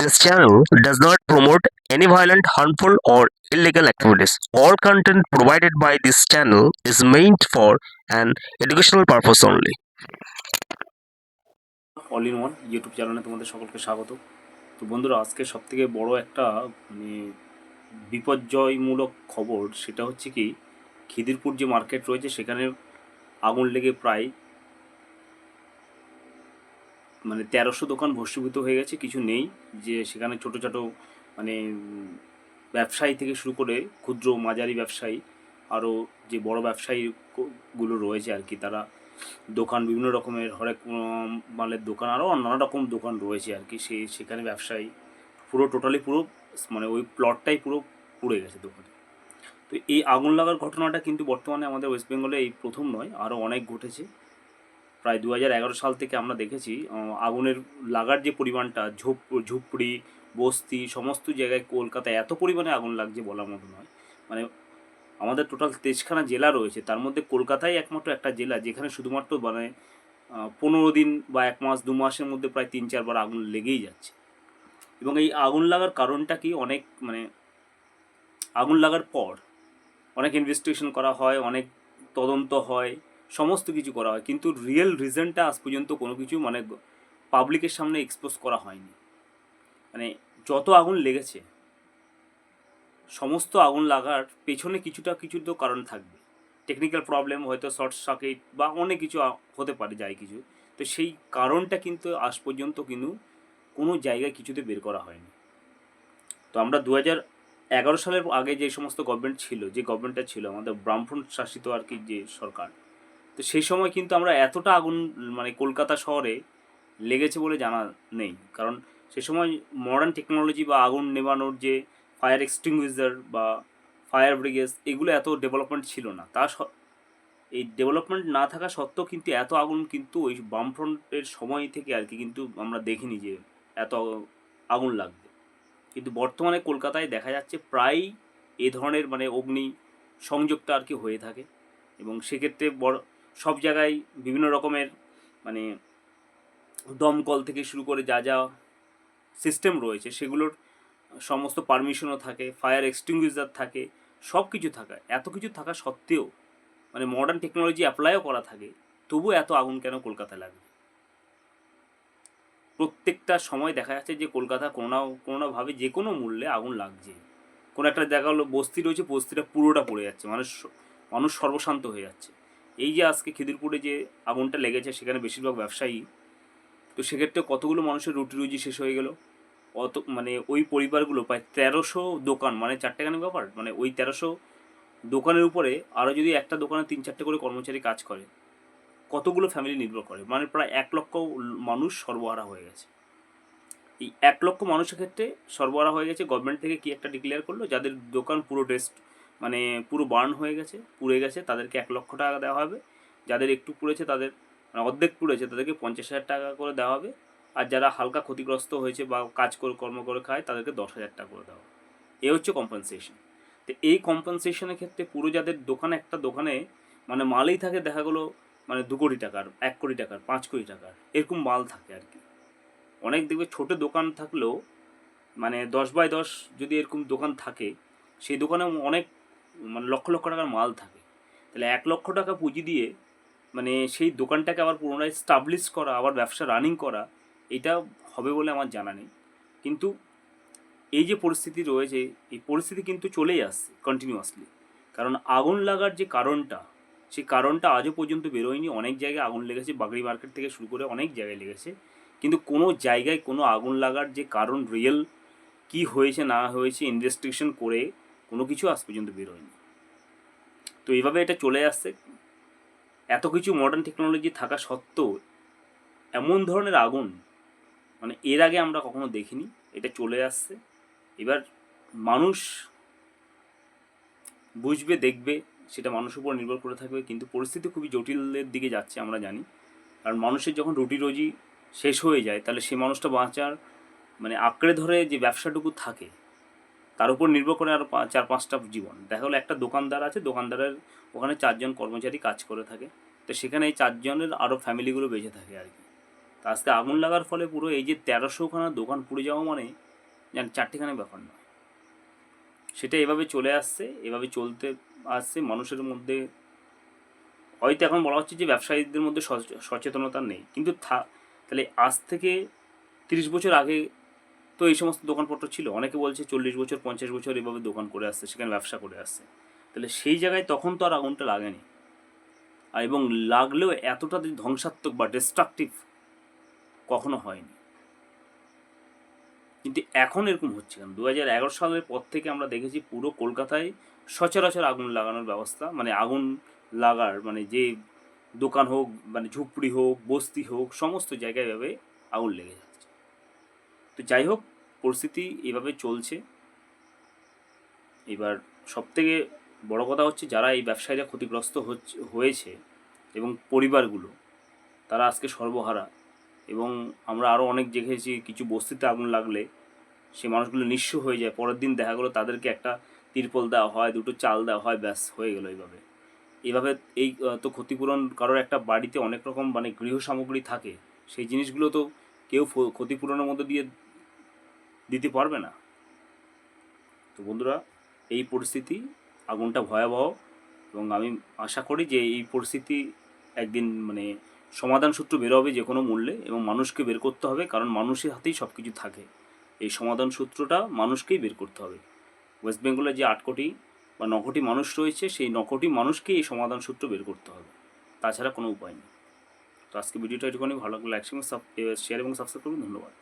This channel does not promote any violent, harmful, or illegal activities. All content provided by this channel is meant for an educational purpose only. All in one YouTube চ্যানেলে তোমাদের সকলকে স্বাগত তো বন্ধুরা আজকে সব থেকে বড় একটা মানে বিপর্যয়মূলক খবর সেটা হচ্ছে কি খিদিরপুর যে মার্কেট রয়েছে সেখানে আগুন লেগে প্রায় মানে তেরোশো দোকান ভস্মীভূত হয়ে গেছে, কিছু নেই। যে সেখানে ছোটো ছোটো মানে ব্যবসায়ী থেকে শুরু করে ক্ষুদ্র মাঝারি ব্যবসায়ী, আরও যে বড় ব্যবসায়ী কো- গুলো রয়েছে আর কি, তারা দোকান বিভিন্ন রকমের, হরেক মালের দোকান, আরও নানা রকম দোকান রয়েছে আর কি। সে, সেখানে ব্যবসায়ী পুরো টোটালি পুরো মানে ওই প্লটটাই পুরো পুড়ে গেছে দোকানে। তো এই আগুন লাগার ঘটনাটা কিন্তু বর্তমানে আমাদের ওয়েস্ট বেঙ্গলে এই প্রথম নয়, আরও অনেক ঘটেছে। প্রায় দু সাল থেকে আমরা দেখেছি আগুনের লাগার যে পরিমাণটা, ঝোপ, ঝুপড়ি, বস্তি, সমস্ত জায়গায় কলকাতায় এত পরিমাণে আগুন লাগছে বলার মতো নয়। মানে আমাদের টোটাল তেইশখানা জেলা রয়েছে, তার মধ্যে কলকাতাই একমাত্র একটা জেলা, যেখানে শুধুমাত্র মানে পনেরো দিন বা এক মাস, দু মাসের মধ্যে প্রায় তিন, চারবার আগুন লেগেই যাচ্ছে। এবং এই আগুন লাগার কারণটা কি? অনেক মানে আগুন লাগার পর অনেক ইনভেস্টিগেশন করা হয়, অনেক তদন্ত হয় সমস্ত কিছু করা হয়। কিন্তু রিয়েল রিজনটা আজ পর্যন্ত কোনো কিছু মানে পাবলিকের সামনে এক্সপোজ করা হয়নি। মানে যত আগুন লেগেছে, সমস্ত আগুন লাগার পেছনে কিছুটা কিছু তো কারণ থাকবে। টেকনিক্যাল প্রবলেম হয়তো শর্ট সার্কিট বা অনেক কিছু হতে পারে যায় কিছু। তো সেই কারণটা কিন্তু আজ পর্যন্ত কিন্তু কোনো জায়গায় কিছুতে বের করা হয়নি। তো আমরা দু এগারো সালের আগে যে সমস্ত গভর্নমেন্ট ছিল, যে গভর্নমেন্টটা ছিল, আমাদের ব্রাহ্মণ শাসিত আর কি যে সরকার তো সেই সময় কিন্তু আমরা এতটা আগুন মানে কলকাতা শহরে লেগেছে বলে জানা নেই। কারণ সে সময় মডার্ন টেকনোলজি বা আগুন নেভানোর যে ফায়ার এক্সটিংগুইজার বা ফায়ার ব্রিগেড এগুলো এত ডেভেলপমেন্ট ছিল না। তা এই ডেভেলপমেন্ট না থাকা সত্ত্বেও কিন্তু এত আগুন কিন্তু ওই বামফ্রন্টের সময় থেকে আর কি কিন্তু আমরা দেখিনি যে এত আগুন লাগবে। কিন্তু বর্তমানে কলকাতায় দেখা যাচ্ছে প্রায় এ ধরনের মানে অগ্নি সংযোগটা আর কি হয়ে থাকে। এবং সেক্ষেত্রে বড় সব জায়গায় বিভিন্ন রকমের মানে দমকল থেকে শুরু করে যা যা সিস্টেম রয়েছে, সেগুলোর সমস্ত পারমিশনও থাকে ফায়ার এক্সটিংগুইজার থাকে, সব কিছু থাকা। এত কিছু থাকা সত্ত্বেও মানে মডার্ন টেকনোলজি অ্যাপ্লাইও করা থাকে, তবু এত আগুন কেন কলকাতায় লাগে প্রত্যেকটা সময় দেখা যাচ্ছে যে কলকাতা কোনো না কোনোভাবে যে কোনো মূল্যে আগুন লাগছে। কোনো একটা দেখা হলো বস্তি রয়েছে, বস্তিটা পুরোটা পড়ে যাচ্ছে, মানুষ মানুষ সর্বশান্ত হয়ে যাচ্ছে। এই যে আজকে খিদিরপুরে যে আগুনটা লেগেছে, সেখানে বেশিরভাগ ব্যবসায়ী। তো সেক্ষেত্রে কতগুলো মানুষের রুটি রুজি শেষ হয়ে গেল? অত মানে ওই পরিবারগুলো, প্রায় তেরোশো দোকান মানে চারটেখানি ব্যাপার মানে ওই তেরোশো দোকানের উপরে আরও যদি একটা দোকানে তিন চারটে করে কর্মচারী কাজ করে, কতগুলো ফ্যামিলি নির্ভর করে? মানে প্রায় এক লক্ষ মানুষ সর্বহারা হয়ে গেছে। এই এক লক্ষ মানুষের ক্ষেত্রে সর্বহারা হয়ে গেছে। গভর্নমেন্ট থেকে কি একটা ডিক্লেয়ার করল? যাদের দোকান পুরো টেস্ট মানে পুরো বার্ন হয়ে গেছে, পুড়ে গেছে, তাদেরকে এক লক্ষ টাকা দেওয়া হবে। যাদের একটু পুড়েছে তাদের মানে অর্ধেক পুড়েছে, তাদেরকে পঞ্চাশ হাজার টাকা করে দেওয়া হবে। আর যারা হালকা ক্ষতিগ্রস্ত হয়েছে বা কাজ করে, কর্ম করে খায়, তাদেরকে দশ হাজার টাকা করে দেওয়া এ হচ্ছে কম্পেনসেশন তো এই কম্পেনসেশনের ক্ষেত্রে পুরো যাদের দোকানে, একটা দোকানে মানে মালই থাকে, দেখা গেলো মানে দু কোটি টাকার, এক কোটি টাকার, পাঁচ কোটি টাকার, এরকম মাল থাকে আর কি। অনেক দেখবে ছোটো দোকান থাকলেও মানে দশ বাই দশ যদি এরকম দোকান থাকে, সেই দোকানে অনেক মানে লক্ষ লক্ষ টাকার মাল থাকে। তাহলে এক লক্ষ টাকা পুঁজি দিয়ে মানে সেই দোকানটাকে আবার পুনরায় স্টাবলিশ করা, আবার ব্যবসা রানিং করা, এটা হবে বলে আমার জানা নেই। কিন্তু এই যে পরিস্থিতি রয়েছে, এই পরিস্থিতি কিন্তু চলেই আসছে কন্টিনিউয়াসলি কারণ আগুন লাগার যে কারণটা, সেই কারণটা আজও পর্যন্ত বেরোয়নি। অনেক জায়গায় আগুন লেগেছে, বাগড়ি মার্কেট থেকে শুরু করে অনেক জায়গায় লেগেছে। কিন্তু কোনো জায়গায় কোনো আগুন লাগার যে কারণ রিয়েল কি হয়েছে, না হয়েছে ইনভেস্টিগেশন করে কোনো কিছু আজ পর্যন্ত বেরোয়নি তো এইভাবে এটা চলে আসছে। এত কিছু মডার্ন টেকনোলজি থাকা সত্ত্বেও এমন ধরনের আগুন মানে এর আগে আমরা কখনো দেখিনি, এটা চলে আসছে। এবার মানুষ বুঝবে, দেখবে, সেটা মানুষের উপর নির্ভর করে থাকবে, কিন্তু পরিস্থিতি খুবই জটিলের দিকে যাচ্ছে আমরা জানি। কারণ মানুষের যখন রুটি রুজি শেষ হয়ে যায়, তাহলে সে মানুষটা বাঁচার মানে আঁকড়ে ধরে যে ব্যবসাটুকু থাকে তার উপর নির্ভর করে আরও চার পাঁচটা জীবন। দেখা গেলো একটা দোকানদার আছে, দোকানদারের ওখানে চারজন কর্মচারী কাজ করে থাকে। তো সেখানে এই চারজনের আরও ফ্যামিলিগুলো বেঁচে থাকে আর কি। তা আজকে আগুন লাগার ফলে পুরো এই যে তেরোশোখানা দোকান পুড়ে যাওয়া মানে যেন চারটিখানি ব্যাপার নয়। সেটা এভাবে চলে আসছে, এভাবে চলতে আসছে, মানুষের মধ্যে হয়তো এখন বলা হচ্ছে যে ব্যবসায়ীদের মধ্যে সচ- সচেতনতা নেই। কিন্তু থা- তাহলে আজ থেকে তিরিশ বছর আগে তো এই সমস্ত দোকানপত্র ছিল। অনেকে বলছে চল্লিশ বছর, পঞ্চাশ বছর এভাবে দোকান করে আসছে, সেখানে ব্যবসা করে আসছে। তাহলে সেই জায়গায় তখন তো আর আগুনটা লাগেনি। এবং লাগলেও এতটা ধ্বংসাত্মক বা ডিস্ট্রাকটিভ কখনো হয়নি। কিন্তু এখন এরকম হচ্ছে কেন? দু হাজার এগারো সালের পর থেকে আমরা দেখেছি পুরো কলকাতায় সচরাচর আগুন লাগানোর ব্যবস্থা। মানে আগুন লাগার মানে যে দোকান হোক মানে ঝুপড়ি হোক, বস্তি হোক, সমস্ত জায়গায় এভাবে আগুন লেগে যাচ্ছে তো যাই হোক, পরিস্থিতি এভাবে চলছে। এবার সবথেকে বড় কথা হচ্ছে, যারা এই ব্যবসায়ীরা ক্ষতিগ্রস্ত হয়েছে এবং পরিবারগুলো, তারা আজকে সর্বহারা এবং আমরা আরও অনেক দেখেছি, কিছু বস্তিতে আগুন লাগলে সে মানুষগুলো নিঃস্ব হয়ে যায়। পরের দিন দেখা গেলো তাদেরকে একটা তিরপল দেওয়া হয়, দুটো চাল দেওয়া হয়, ব্যাস হয়ে গেলো এইভাবে এইভাবে এই তো ক্ষতিপূরণ কারোর একটা বাড়িতে অনেক রকম মানে গৃহ সামগ্রী থাকে, সেই জিনিসগুলো তো কেউ ক্ষতিপূরণের মধ্যে দিয়ে দিতে পারবে না। তো বন্ধুরা, এই পরিস্থিতি আগুনটা ভয়াবহ এবং আমি আশা করি যে এই পরিস্থিতি একদিন মানে সমাধান সূত্র বেরোবে যে কোনো মূল্যে এবং মানুষকে বের করতে হবে কারণ মানুষের হাতেই সব কিছু থাকে। এই সমাধান সূত্রটা মানুষকেই বের করতে হবে। ওয়েস্ট বেঙ্গলে যে আট কোটি বা ন কোটি মানুষ রয়েছে, সেই ন কোটি মানুষকেই এই সমাধান সূত্র বের করতে হবে। তাছাড়া কোনো উপায় নেই। তো আজকে ভিডিওটা এটুকুনি। ভালো লাগলে লাইক শেয়ার এবং সাবস্ক্রাইব করুন। ধন্যবাদ।